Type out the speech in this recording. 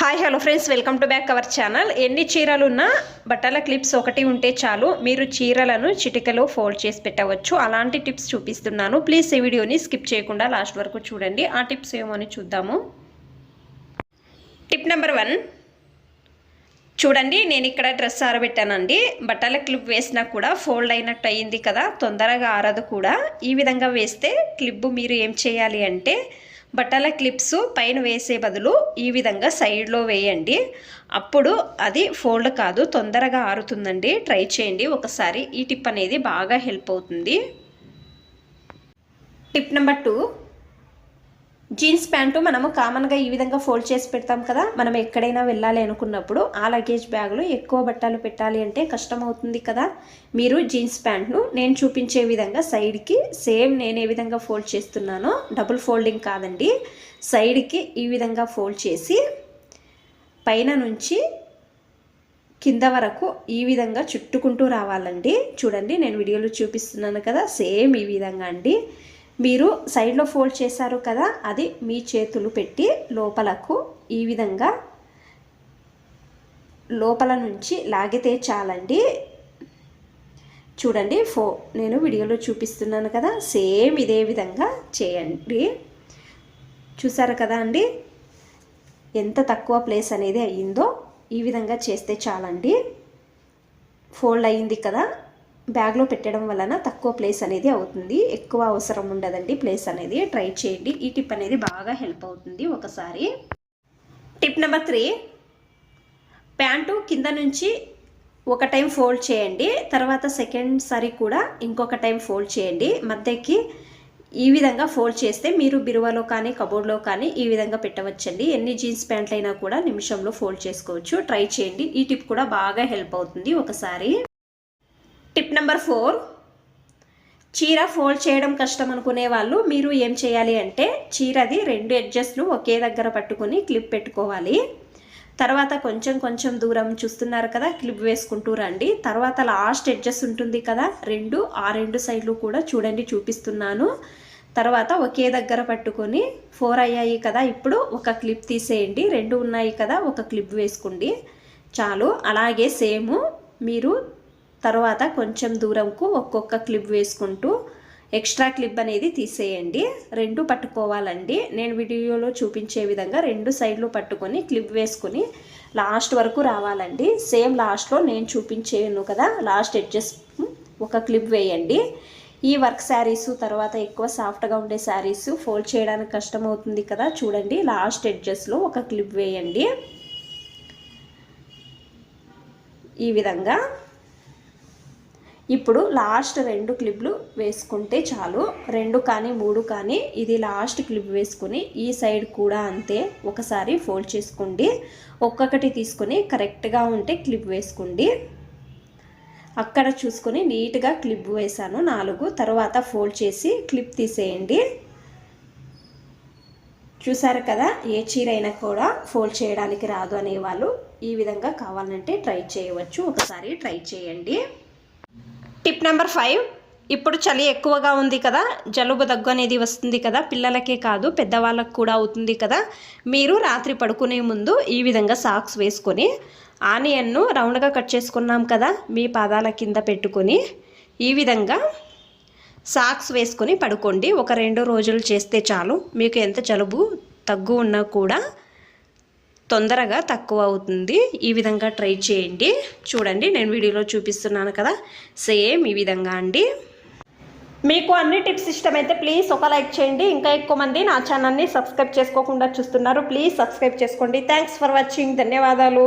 Hi hello friends welcome to back our channel ఎన్ని చీరలు ఉన్నా బట్టల క్లిప్స్ ఒకటి ఉంటే చాలు. మీరు చీరలను చిటికలో ఫోల్డ్ చేసి పెట్టవచ్చు. అలాంటి టిప్స్ చూపిస్తున్నాను. ప్లీజ్ ఈ వీడియోని స్కిప్ చేయకుండా లాస్ట్ వరకు చూడండి. ఆ టిప్స్ ఏమో అని చూద్దాము. టిప్ నెంబర్ వన్ చూడండి నేను ఇక్కడ డ్రెస్ ఆరబెట్టానండి. బట్టల క్లిప్ వేసినా కూడా ఫోల్డ్ అయినట్టు అయ్యింది కదా. తొందరగా ఆరదు కూడా. ఈ విధంగా వేస్తే క్లిప్ మీరు ఏం చేయాలి అంటే బట్టల క్లిప్స్ పైన వేసే బదులు ఈ విధంగా సైడ్లో వేయండి. అప్పుడు అది ఫోల్డ్ కాదు తొందరగా ఆరుతుందండి. ట్రై చేయండి. ఒకసారి ఈ టిప్ అనేది బాగా హెల్ప్ అవుతుంది. Tip number two. Jeans pant మనము కామన్గా ఈ విధంగా ఫోల్డ్ చేసి పెడతాం కదా మనం ఎక్కడైనా వెళ్ళాలి అనుకున్నప్పుడు ఆ లగేజ్ బ్యాగ్లో ఎక్కువ బట్టలు పెట్టాలి అంటే కష్టం అవుతుంది కదా. మీరు జీన్స్ ప్యాంట్ను నేను చూపించే విధంగా సైడ్కి సేమ్ నేను ఏ విధంగా ఫోల్డ్ చేస్తున్నానో డబుల్ ఫోల్డింగ్ కాదండి సైడ్కి ఈ విధంగా ఫోల్డ్ చేసి పైన నుంచి కింద వరకు ఈ విధంగా చుట్టుకుంటూ రావాలండి. చూడండి నేను వీడియోలో చూపిస్తున్నాను కదా సేమ్ ఈ విధంగా అండి. మీరు సైడ్లో ఫోల్డ్ చేశారు కదా అది మీ చేతులు పెట్టి లోపలకు ఈ విధంగా లోపల నుంచి లాగితే చాలండి. చూడండి ఫో నేను వీడియోలో చూపిస్తున్నాను కదా సేమ్ ఇదే విధంగా చేయండి. చూసారు కదా అండి? ఎంత తక్కువ ప్లేస్ అనేది అయ్యిందో ఈ విధంగా చేస్తే చాలండి. ఫోల్డ్ అయ్యింది కదా బ్యాగ్లో పెట్టడం వలన తక్కువ ప్లేస్ అనేది అవుతుంది. ఎక్కువ అవసరం ఉండదండి ప్లేస్ అనేది. ట్రై చేయండి. ఈ టిప్ అనేది బాగా హెల్ప్ అవుతుంది ఒకసారి. Tip number three. ప్యాంటు కింద నుంచి ఒక టైం ఫోల్డ్ చేయండి. తర్వాత సెకండ్ సారి కూడా ఇంకొక టైం ఫోల్డ్ చేయండి. మధ్యకి ఈ విధంగా ఫోల్డ్ చేస్తే మీరు బిరువలో కానీ కబోర్డ్లో కానీ ఈ విధంగా పెట్టవచ్చండి. ఎన్ని జీన్స్ ప్యాంట్లు అయినా కూడా నిమిషంలో ఫోల్డ్ చేసుకోవచ్చు. ట్రై చేయండి. ఈ టిప్ కూడా బాగా హెల్ప్ అవుతుంది ఒకసారి. టిప్ నెంబర్ ఫోర్ చీర ఫోల్డ్ చేయడం కష్టం అనుకునే వాళ్ళు మీరు ఏం చేయాలి అంటే చీరది రెండు ఎడ్జస్ట్లు ఒకే దగ్గర పట్టుకొని క్లిప్ పెట్టుకోవాలి. తర్వాత కొంచెం కొంచెం దూరం చూస్తున్నారు కదా క్లిప్ వేసుకుంటూ రండి. తర్వాత లాస్ట్ ఎడ్జెస్ ఉంటుంది కదా రెండు ఆ రెండు సైడ్లు కూడా చూడండి చూపిస్తున్నాను. తర్వాత ఒకే దగ్గర పట్టుకొని ఫోర్ అయ్యాయి కదా ఇప్పుడు ఒక క్లిప్ తీసేయండి. రెండు ఉన్నాయి కదా ఒక క్లిప్ వేసుకోండి. చాలు అలాగే సేమ్ మీరు తర్వాత కొంచెం దూరంకు ఒక్కొక్క క్లిప్ వేసుకుంటూ ఎక్స్ట్రా క్లిప్ అనేది తీసేయండి. రెండు పట్టుకోవాలండి. నేను వీడియోలో చూపించే విధంగా రెండు సైడ్లు పట్టుకొని క్లిప్ వేసుకొని లాస్ట్ వరకు రావాలండి. సేమ్ లాస్ట్లో నేను చూపించేను కదా లాస్ట్ ఎడ్జెస్ ఒక క్లిప్ వేయండి. ఈ వర్క్ శారీస్ తర్వాత ఎక్కువ సాఫ్ట్గా ఉండే శారీస్ ఫోల్డ్ చేయడానికి కష్టం అవుతుంది కదా చూడండి. లాస్ట్ ఎడ్జెస్లో ఒక క్లిప్ వేయండి. ఈ విధంగా ఇప్పుడు లాస్ట్ రెండు క్లిప్లు వేసుకుంటే చాలు. రెండు కానీ మూడు కానీ ఇది లాస్ట్ క్లిప్ వేసుకుని ఈ సైడ్ కూడా అంతే ఒకసారి ఫోల్డ్ చేసుకోండి. ఒక్కొక్కటి తీసుకొని కరెక్ట్గా ఉంటే క్లిప్ వేసుకోండి. అక్కడ చూసుకొని నీట్గా క్లిప్ వేసాను నాలుగు. తర్వాత ఫోల్డ్ చేసి క్లిప్ తీసేయండి. చూసారు కదా ఏ చీర అయినా కూడా ఫోల్డ్ చేయడానికి రాదు అనేవాళ్ళు ఈ విధంగా కావాలంటే ట్రై చేయవచ్చు. ఒకసారి ట్రై చేయండి. టిప్ నెంబర్ ఫైవ్ ఇప్పుడు చలి ఎక్కువగా ఉంది కదా జలుబు దగ్గు అనేది వస్తుంది కదా పిల్లలకే కాదు పెద్దవాళ్ళకు కూడా అవుతుంది కదా మీరు రాత్రి పడుకునే ముందు ఈ విధంగా సాక్స్ వేసుకొని ఆనియన్ను రౌండ్గా కట్ చేసుకున్నాం కదా మీ పాదాల కింద పెట్టుకొని ఈ విధంగా సాక్స్ వేసుకొని పడుకోండి. ఒక రెండు రోజులు చేస్తే చాలు. మీకు ఎంత జలుబు తగ్గు ఉన్నా కూడా తొందరగా తక్కువ అవుతుంది. ఈ విధంగా ట్రై చేయండి. చూడండి నేను వీడియోలో చూపిస్తున్నాను కదా. సేమ్ ఈ విధంగా అండి. మీకు అన్ని టిప్స్ ఇష్టమైతే ప్లీజ్ ఒక లైక్ చేయండి. ఇంకా ఎక్కువ మంది నా ఛానల్ని సబ్స్క్రైబ్ చేసుకోకుండా చూస్తున్నారు. ప్లీజ్ సబ్స్క్రైబ్ చేసుకోండి. Thanks for watching. ధన్యవాదాలు.